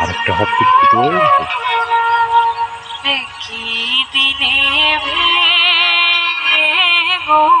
আরেকটা hot kit দিতে দেখি দিনে ভেঙে গোল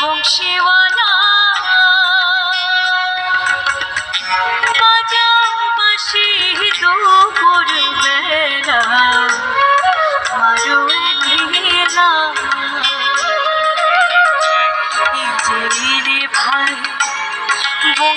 বংশীওয়ালা বাজাও বাঁশি দুপুর বেলা। মারো নীলা নিজের ভাই